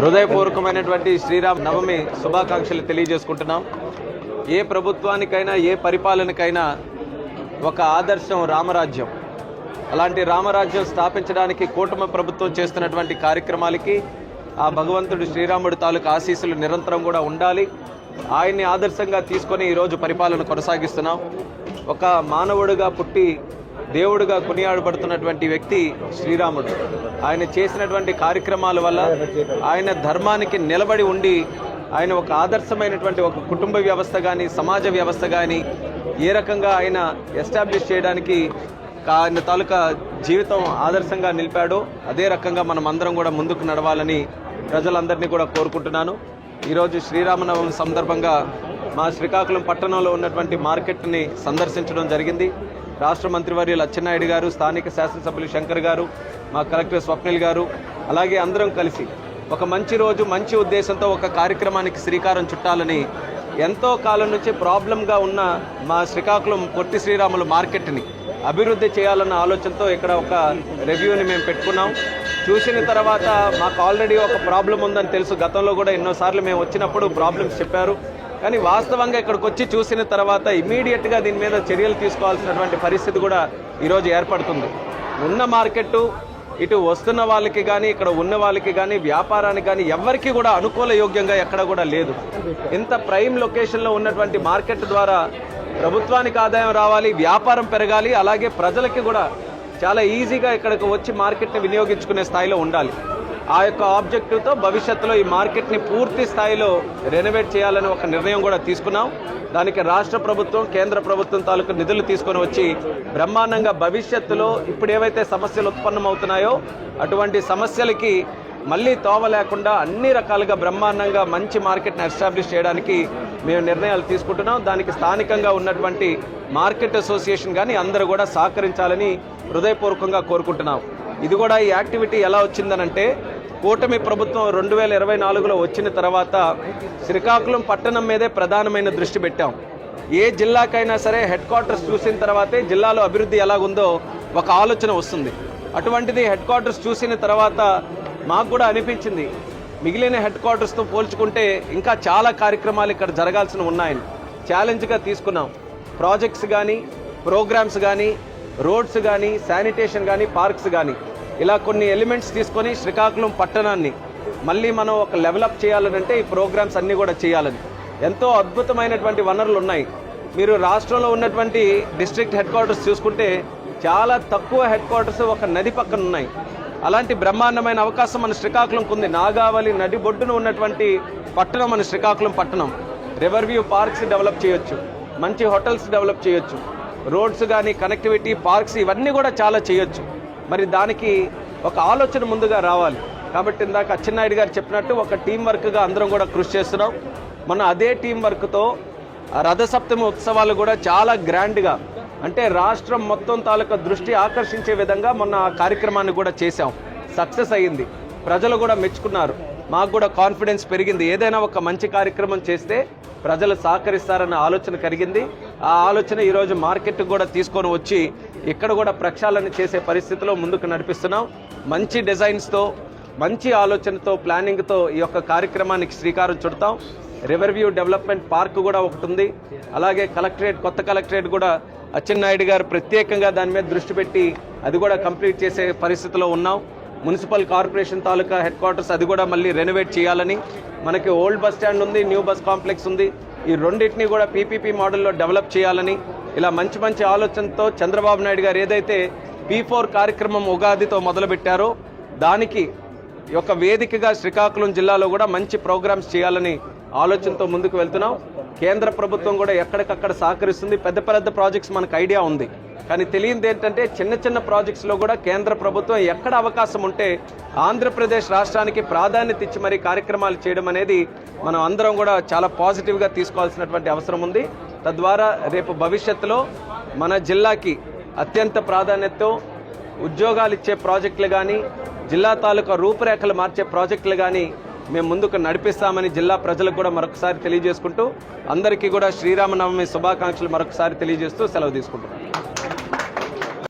హృదయపూర్వకమైనటువంటి శ్రీరామ్ నవమి శుభాకాంక్షలు తెలియజేసుకుంటున్నాం. ఏ ప్రభుత్వానికైనా ఏ పరిపాలనకైనా ఒక ఆదర్శం రామరాజ్యం. అలాంటి రామరాజ్యం స్థాపించడానికి కూటమి ప్రభుత్వం చేస్తున్నటువంటి కార్యక్రమాలకి ఆ భగవంతుడు శ్రీరాముడి తాలూకు ఆశీస్సులు నిరంతరం కూడా ఉండాలి. ఆయన్ని ఆదర్శంగా తీసుకొని ఈరోజు పరిపాలన కొనసాగిస్తున్నాం. ఒక మానవుడిగా పుట్టి దేవుడుగా కొనియాడబడుతున్నటువంటి వ్యక్తి శ్రీరాముడు. ఆయన చేసినటువంటి కార్యక్రమాల వల్ల ఆయన ధర్మానికి నిలబడి ఉండి ఆయన ఒక ఆదర్శమైనటువంటి ఒక కుటుంబ వ్యవస్థ కానీ సమాజ వ్యవస్థ కానీ ఏ రకంగా ఆయన ఎస్టాబ్లిష్ చేయడానికి ఆయన తాలూకా జీవితం ఆదర్శంగా నిలిపాడో అదే రకంగా మనం అందరం కూడా ముందుకు నడవాలని ప్రజలందరినీ కూడా కోరుకుంటున్నాను. ఈరోజు శ్రీరామనవమి సందర్భంగా మా శ్రీకాకుళం పట్టణంలో ఉన్నటువంటి మార్కెట్ని సందర్శించడం జరిగింది. రాష్ట్ర మంత్రివర్య లచ్చెన్నాయుడు గారు స్థానిక శాసనసభ్యులు శంకర్ గారు మా కలెక్టర్ స్వప్నిల్ గారు అలాగే అందరం కలిసి ఒక మంచి రోజు మంచి ఉద్దేశంతో ఒక కార్యక్రమానికి శ్రీకారం చుట్టాలని ఎంతో కాలం నుంచి ప్రాబ్లంగా ఉన్న మా శ్రీకాకుళం పొట్టి శ్రీరాములు మార్కెట్ని అభివృద్ధి చేయాలన్న ఆలోచనతో ఇక్కడ ఒక రివ్యూని మేము పెట్టుకున్నాం. చూసిన తర్వాత మాకు ఆల్రెడీ ఒక ప్రాబ్లం ఉందని తెలుసు. గతంలో కూడా ఎన్నోసార్లు మేము వచ్చినప్పుడు ప్రాబ్లమ్స్ చెప్పారు. కానీ వాస్తవంగా ఇక్కడికి వచ్చి చూసిన తర్వాత ఇమీడియట్గా దీని మీద చర్యలు తీసుకోవాల్సినటువంటి పరిస్థితి కూడా ఈరోజు ఏర్పడుతుంది. ఉన్న మార్కెట్ ఇటు వస్తున్న వాళ్ళకి కానీ ఇక్కడ ఉన్న వాళ్ళకి కానీ వ్యాపారానికి కానీ ఎవరికి కూడా అనుకూల యోగ్యంగా ఎక్కడ కూడా లేదు. ఇంత ప్రైమ్ లొకేషన్లో ఉన్నటువంటి మార్కెట్ ద్వారా ప్రభుత్వానికి ఆదాయం రావాలి వ్యాపారం పెరగాలి అలాగే ప్రజలకి కూడా చాలా ఈజీగా ఇక్కడికి వచ్చి మార్కెట్ని వినియోగించుకునే స్థాయిలో ఉండాలి. ఆ యొక్క ఆబ్జెక్టివ్తో భవిష్యత్తులో ఈ మార్కెట్ని పూర్తి స్థాయిలో రెనోవేట్ చేయాలని ఒక నిర్ణయం కూడా తీసుకున్నాం. దానికి రాష్ట్ర ప్రభుత్వం కేంద్ర ప్రభుత్వం తాలూకు నిధులు తీసుకొని వచ్చి బ్రహ్మాండంగా భవిష్యత్తులో ఇప్పుడు ఏవైతే సమస్యలు ఉత్పన్నమవుతున్నాయో అటువంటి సమస్యలకి మళ్ళీ తోవ లేకుండా అన్ని రకాలుగా బ్రహ్మాండంగా మంచి మార్కెట్ని ఎస్టాబ్లిష్ చేయడానికి మేము నిర్ణయాలు తీసుకుంటున్నాం. దానికి స్థానికంగా ఉన్నటువంటి మార్కెట్ అసోసియేషన్ కానీ అందరూ కూడా సహకరించాలని హృదయపూర్వకంగా కోరుకుంటున్నాం. ఇది కూడా ఈ యాక్టివిటీ ఎలా వచ్చిందనంటే కూటమి ప్రభుత్వం రెండు వేల ఇరవై నాలుగులో వచ్చిన తర్వాత శ్రీకాకుళం పట్టణం మీదే ప్రధానమైన దృష్టి పెట్టాం. ఏ జిల్లాకైనా సరే హెడ్ క్వార్టర్స్ చూసిన తర్వాతే జిల్లాలో అభివృద్ధి ఎలాగుందో ఒక ఆలోచన వస్తుంది. అటువంటిది హెడ్ క్వార్టర్స్ చూసిన తర్వాత మాకు కూడా అనిపించింది. మిగిలిన హెడ్ క్వార్టర్స్తో పోల్చుకుంటే ఇంకా చాలా కార్యక్రమాలు ఇక్కడ జరగాల్సిన ఉన్నాయని ఛాలెంజ్గా తీసుకున్నాం. ప్రాజెక్ట్స్ కానీ ప్రోగ్రామ్స్ కానీ రోడ్స్ కానీ శానిటేషన్ కానీ పార్క్స్ కానీ ఇలా కొన్ని ఎలిమెంట్స్ తీసుకొని శ్రీకాకుళం పట్టణాన్ని మళ్ళీ మనం ఒక లెవలప్ చేయాలనంటే ఈ ప్రోగ్రామ్స్ అన్నీ కూడా చేయాలని. ఎంతో అద్భుతమైనటువంటి వనరులు ఉన్నాయి. మీరు రాష్ట్రంలో ఉన్నటువంటి డిస్ట్రిక్ట్ హెడ్ క్వార్టర్స్ చూసుకుంటే చాలా తక్కువ హెడ్ క్వార్టర్స్ ఒక నది పక్కన ఉన్నాయి. అలాంటి బ్రహ్మాండమైన అవకాశం మన శ్రీకాకుళంకు ఉంది. నాగావళి నది బొడ్డున ఉన్నటువంటి పట్టణం మన శ్రీకాకుళం పట్టణం. రివర్ వ్యూ పార్క్స్ డెవలప్ చేయొచ్చు. మంచి హోటల్స్ డెవలప్ చేయొచ్చు. రోడ్స్ కానీ కనెక్టివిటీ పార్క్స్ ఇవన్నీ కూడా చాలా చేయొచ్చు. మరి దానికి ఒక ఆలోచన ముందుగా రావాలి. కాబట్టి ఇందాక అచ్చెన్నాయుడు గారు చెప్పినట్టు ఒక టీం వర్క్గా అందరం కూడా కృషి చేస్తున్నాం. మొన్న అదే టీం వర్క్తో రథసప్తమి ఉత్సవాలు కూడా చాలా గ్రాండ్గా అంటే రాష్ట్రం మొత్తం తాలూకా దృష్టి ఆకర్షించే విధంగా మొన్న ఆ కార్యక్రమాన్ని కూడా చేశాం. సక్సెస్ అయ్యింది. ప్రజలు కూడా మెచ్చుకున్నారు. మాకు కూడా కాన్ఫిడెన్స్ పెరిగింది. ఏదైనా ఒక మంచి కార్యక్రమం చేస్తే ప్రజలు సహకరిస్తారన్న ఆలోచన కలిగింది. ఆ ఆలోచన ఈరోజు మార్కెట్ కూడా తీసుకొని వచ్చి ఇక్కడ కూడా ప్రక్షాళన చేసే పరిస్థితిలో ముందుకు నడిపిస్తున్నాం. మంచి డిజైన్స్తో మంచి ఆలోచనతో ప్లానింగ్తో ఈ యొక్క కార్యక్రమానికి శ్రీకారం చుడతాం. రివర్వ్యూ డెవలప్మెంట్ పార్క్ కూడా ఒకటి ఉంది. అలాగే కలెక్టరేట్ కొత్త కలెక్టరేట్ కూడా అచ్చెన్నాయుడు గారు ప్రత్యేకంగా దాని మీద దృష్టి పెట్టి అది కూడా కంప్లీట్ చేసే పరిస్థితిలో ఉన్నాం. Municipal corporation taluka headquarters అది కూడా మళ్ళీ రెనోవేట్ చేయాలని మనకి ఓల్డ్ బస్ స్టాండ్ ఉంది న్యూ బస్ కాంప్లెక్స్ ఉంది. ఈ రెండింటిని కూడా పీపీపీ మోడల్లో డెవలప్ చేయాలని ఇలా మంచి మంచి ఆలోచనతో చంద్రబాబు నాయుడు గారు ఏదైతే పీ ఫోర్ కార్యక్రమం ఉగాదితో మొదలుపెట్టారో దానికి యొక్క వేదికగా శ్రీకాకుళం జిల్లాలో కూడా మంచి ప్రోగ్రామ్స్ చేయాలని ఆలోచనతో ముందుకు వెళ్తున్నాం. కేంద్ర ప్రభుత్వం కూడా ఎక్కడికక్కడ సహకరిస్తుంది. పెద్ద పెద్ద ప్రాజెక్ట్స్ మనకు ఐడియా ఉంది. కానీ తెలియంది ఏంటంటే చిన్న చిన్న ప్రాజెక్ట్స్లో కూడా కేంద్ర ప్రభుత్వం ఎక్కడ అవకాశం ఉంటే ఆంధ్రప్రదేశ్ రాష్ట్రానికి ప్రాధాన్యత ఇచ్చి మరి కార్యక్రమాలు చేయడం అనేది మనం అందరం కూడా చాలా పాజిటివ్గా తీసుకోవాల్సినటువంటి అవసరం ఉంది. తద్వారా రేపు భవిష్యత్తులో మన జిల్లాకి అత్యంత ప్రాధాన్యతతో ఉద్యోగాలు ఇచ్చే ప్రాజెక్టులు కానీ జిల్లా తాలూకా రూపురేఖలు మార్చే ప్రాజెక్టులు కానీ మేము ముందుకు నడిపిస్తామని జిల్లా ప్రజలకు కూడా మరొకసారి తెలియజేసుకుంటూ అందరికీ కూడా శ్రీరామనవమి శుభాకాంక్షలు మరొకసారి తెలియజేస్తూ సెలవు తీసుకుంటున్నాం.